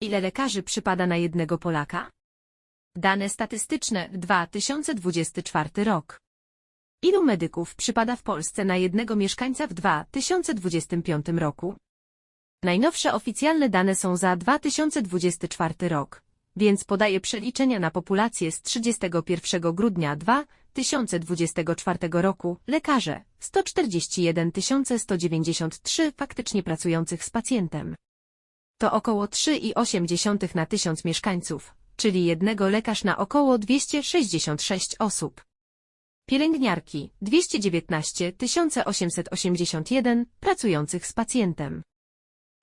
Ile lekarzy przypada na jednego Polaka? Dane statystyczne 2024 rok. Ilu medyków przypada w Polsce na jednego mieszkańca w 2025 roku? Najnowsze oficjalne dane są za 2024 rok, więc podaję przeliczenia na populację z 31 grudnia 2024 roku. Lekarze 141 193 faktycznie pracujących z pacjentem. To około 3,8 na tysiąc mieszkańców, czyli jednego lekarz na około 266 osób. Pielęgniarki 219 881 pracujących z pacjentem.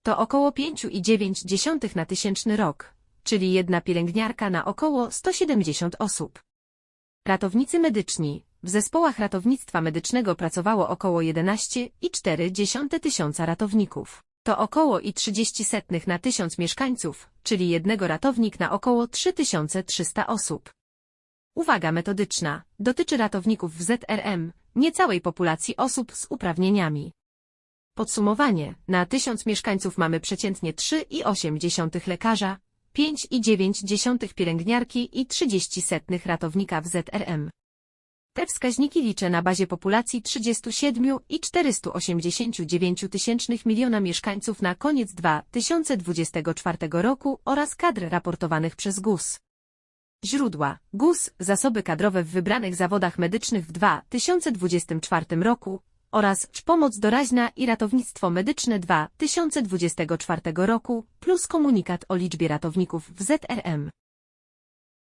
To około 5,9 na tysięczny rok, czyli jedna pielęgniarka na około 170 osób. Ratownicy medyczni. W zespołach ratownictwa medycznego pracowało około 11,4 tysiąca ratowników. To około i 30 setnych na tysiąc mieszkańców, czyli jednego ratownik na około 3300 osób. Uwaga metodyczna. Dotyczy ratowników w ZRM, nie całej populacji osób z uprawnieniami. Podsumowanie. Na tysiąc mieszkańców mamy przeciętnie 3,8 lekarza, 5,9 pielęgniarki i 30 setnych ratownika w ZRM. Te wskaźniki liczę na bazie populacji 37 i 489 tysięcznych miliona mieszkańców na koniec 2024 roku oraz kadr raportowanych przez GUS. Źródła GUS, zasoby kadrowe w wybranych zawodach medycznych w 2024 roku oraz pomoc doraźna i ratownictwo medyczne 2024 roku plus komunikat o liczbie ratowników w ZRM.